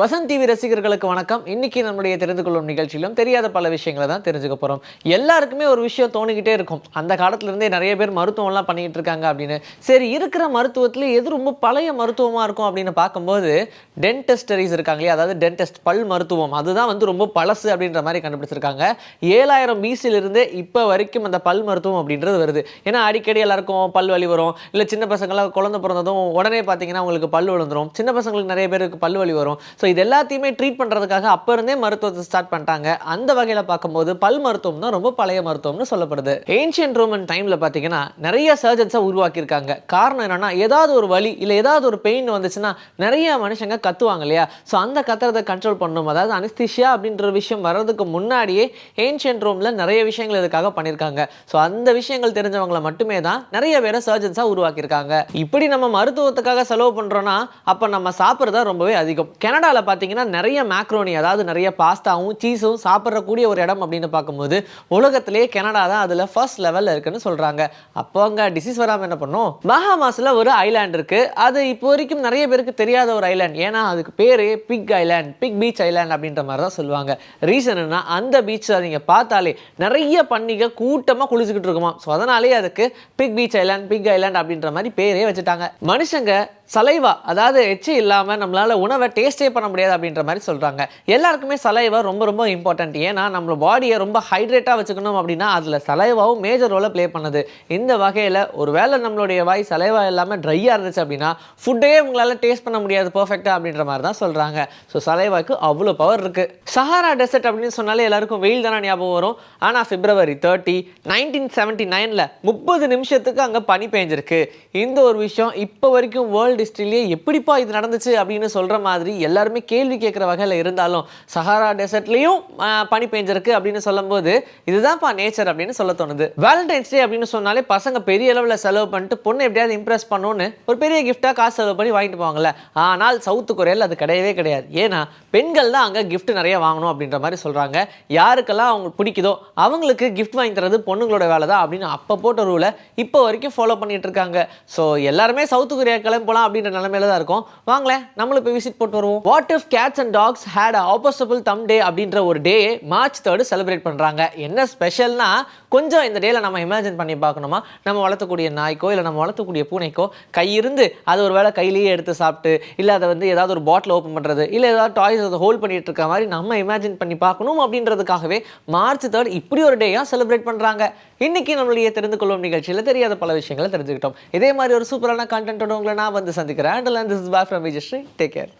Vasanth TV ரசிகர்களுக்கு வணக்கம். இன்னைக்கு நம்முடைய தெரிந்து கொள்ளும் நிகழ்ச்சியிலும் தெரியாத பல விஷயங்களை தான் தெரிஞ்சுக்க போகிறோம் எல்லாருக்குமே ஒரு விஷயம் தோணிக்கிட்டே இருக்கும். அந்த காலத்துலேருந்தே நிறைய பேர் மருத்துவம்லாம் பண்ணிக்கிட்டு இருக்காங்க அப்படின்னு. சரி இருக்கிற மருத்துவத்தில் எது ரொம்ப பழைய மருத்துவமாக இருக்கும் அப்படின்னு பார்க்கும்போது டென்டஸ்டரிஸ் இருக்காங்க இல்லையா? அதாவது டென்டஸ்ட் பல் மருத்துவம். அதுதான் வந்து ரொம்ப பழசு அப்படின்ற மாதிரி கண்டுபிடிச்சிருக்காங்க. ஏழாயிரம் பிசில இருந்தே இப்போ வரைக்கும் அந்த பல் மருத்துவம் அப்படின்றது வருது. ஏன்னா அடிக்கடி எல்லாருக்கும் பல் வலி வரும். இல்லை சின்ன பசங்களாம் குழந்தை பிறந்ததும் உடனே பார்த்தீங்கன்னா உங்களுக்கு பல் விழுந்துடும் சின்ன பசங்களுக்கு நிறைய பேருக்கு பல் வலி வரும். ஸோ இது எல்லாத்தையுமே ட்ரீட் பண்ணுறதுக்காக அப்போ இருந்தே மருத்துவத்தை ஸ்டார்ட் பண்ணிட்டாங்க. அந்த வகையில் பார்க்கும்போது பல் மருத்துவம் தான் ரொம்ப பழைய மருத்துவம்னு சொல்லப்படுது. ஏன்ஷியன் ரோமன் டைமில் பார்த்தீங்கன்னா நிறைய சர்ஜன்ஸை உருவாக்கியிருக்காங்க. காரணம் என்னன்னா ஏதாவது ஒரு வலி இல்லை ஏதாவது ஒரு பெயின் வந்துச்சுன்னா நிறைய மனுஷங்க கத்துவாங்க இல்லையா? ஸோ அந்த கத்துறதை கண்ட்ரோல் பண்ணணும் அதாவது அனிஸ்திஷியா அப்படின்ற விஷயம் வர்றதுக்கு முன்னாடியே ஏன்ஷியன் ரோமில் நிறைய விஷயங்கள் இதுக்காக பண்ணியிருக்காங்க. ஸோ அந்த விஷயங்கள் தெரிஞ்சவங்களை மட்டுமே தான் நிறைய பேரை சர்ஜன்ஸாக உருவாக்கியிருக்காங்க. இப்படி நம்ம மருத்துவத்துக்காக செலவு பண்ணுறோன்னா அப்போ நம்ம சாப்பிட்றதா ரொம்பவே அதிகம். கனடாவில் பார்த்தீங்கன்னா நிறைய மேக்ரோனி அதாவது நிறைய பாஸ்தாவும் சீஸும் சாப்பிட்றக்கூடிய ஒரு இடம் அப்படின்னு பார்க்கும்போது உலகத்திலேயே கனடா தான் அதில் ஃபர்ஸ்ட் லெவலில் இருக்குன்னு சொல்கிறாங்க அப்போ அங்கே டிசீஸ் வராமல் என்ன பண்ணும்? மகாமாஸில் ஒரு ஐலாண்ட் இருக்குது அது இப்போ வரைக்கும் நிறைய பேருக்கு தெரியாத ஒரு ஐலாண்ட் ஏன்னா அதுக்கு பேர் big island big beach island அப்படின்ற மாதிரி தான் சொல்லுவாங்க. ரீசன் என்ன அந்த பீச்சை நீங்கள் பார்த்தாலே நிறைய பண்டிகை கூட்டமாக குளிச்சுக்கிட்டு இருக்குமா ஸோ அதனாலே அதுக்கு big beach island big island அப்படின்ற மாதிரி பேரே வச்சுட்டாங்க. மனுஷங்க சலைவா அதாவது எச்சி இல்லாமல் நம்மளால் உணவை டேஸ்டே பண்ண முடியாது அப்படின்ற மாதிரி சொல்கிறாங்க எல்லாருக்குமே சலைவா ரொம்ப ரொம்ப இம்பார்ட்டன்ட் ஏன்னா நம்ம பாடியை ரொம்ப ஹைட்ரேட்டாக வச்சுக்கணும் அப்படின்னா அதில் சலைவாவும் மேஜர் ரோலை ப்ளே பண்ணுது. இந்த வகையில் ஒரு வேளை நம்மளுடைய வாய் சலைவா இல்லாமல் ட்ரையாக இருந்துச்சு அப்படின்னா ஃபுட்டே உங்களால் டேஸ்ட் பண்ண முடியாது பர்ஃபெக்டாக அப்படின்ற மாதிரி தான் சொல்கிறாங்க ஸோ சலைவாக்கு அவ்வளோ பவர் இருக்குது சஹாரா டெசர்ட் அப்படின்னு சொன்னாலே எல்லாருக்கும் வெயில் தானே ஞாபகம் வரும். ஆனால் பிப்ரவரி தேர்ட்டி நைன்டீன் செவன்ட்டி நைனில் முப்பது நிமிஷத்துக்கு அங்கே பனி பெஞ்சிருக்கு. இந்த ஒரு விஷயம் இப்போ வரைக்கும் வேர்ல்டு ஹிஸ்ட்ரியிலேயே எப்படிப்பா இது நடந்துச்சு அப்படின்னு சொல்கிற மாதிரி எல்லாருமே கேள்வி கேட்குற வகையில் இருந்தாலும் சஹாரா டெசர்ட்லேயும் பனி பெஞ்சிருக்கு அப்படின்னு சொல்லும்போது இதுதான்ப்பா நேச்சர் அப்படின்னு சொல்ல தோணுது. வேலண்டைன்ஸ் டே அப்படின்னு சொன்னாலே பசங்க பெரிய அளவில் செலவு பண்ணிட்டு பொண்ணு எப்படியாவது இம்ப்ரெஸ் பண்ணணும்னு ஒரு பெரிய கிஃப்டாக காசு செலவு பண்ணி வாங்கிட்டு போவாங்கல்ல. ஆனால் சவுத்து கொரியாவில் அது கிடையவே கிடையாது. ஏன்னா பெண்கள் தான் அங்கே கிஃப்ட் நிறைய வாங்கணும் அப்படின்ற மாதிரி சொல்கிறாங்க யாருக்கெல்லாம் அவங்களுக்கு பிடிக்குதோ அவங்களுக்கு கிஃப்ட் வாங்கி தரது பொண்ணுங்களோட வேலை தான் அப்படின்னு அப்போ போட்ட ரூலை இப்போ வரைக்கும் ஃபாலோ பண்ணிட்டு இருக்காங்க. ஸோ எல்லாருமே சவுத் கொரியா கிளம்பலாம் போகலாம் அப்படின்ற நிலமையில தான் இருக்கும். வாங்களேன் நம்மளும் போய் விசிட் போட்டு வருவோம். What if cats and dogs had opposable thumbs day அப்படின்ற ஒரு டே மார்ச் தேர்டு செலிப்ரேட் பண்ணுறாங்க என்ன ஸ்பெஷல்னா கொஞ்சம் இந்த டேல நம்ம இமேஜின் பண்ணி பார்க்கணுமா? நம்ம வளர்த்தக்கூடிய நாய்க்கோ இல்லை நம்ம வளர்த்தக்கூடிய பூனைக்கோ கை இருந்து அது ஒரு வேளை கையிலேயே எடுத்து சாப்பிட்டு இல்லை அதை வந்து ஏதாவது ஒரு பாட்டில் ஓப்பன் பண்ணுறது இல்லை ஏதாவது டாய்ஸ் அதை ஹோல்ட் பண்ணிட்டு இருக்க மாதிரி நம்ம இமேஜின் பண்ணி பார்க்கணும் அப்படின்றதுக்காகவே மார்ச் தேர்ட் இப்படி ஒரு டேயாக செலிப்ரேட் பண்ணுறாங்க இன்னைக்கு நம்மளுடைய தெரிந்து கொள்ளும் நிகழ்ச்சியில் தெரியாத பல விஷயங்களை தெரிஞ்சுக்கிட்டோம். இதே மாதிரி ஒரு சூப்பரான கண்டென்ட்டோட உங்களை நான் வந்து சந்திக்கிறேன் and this is boy from Vijayasri take care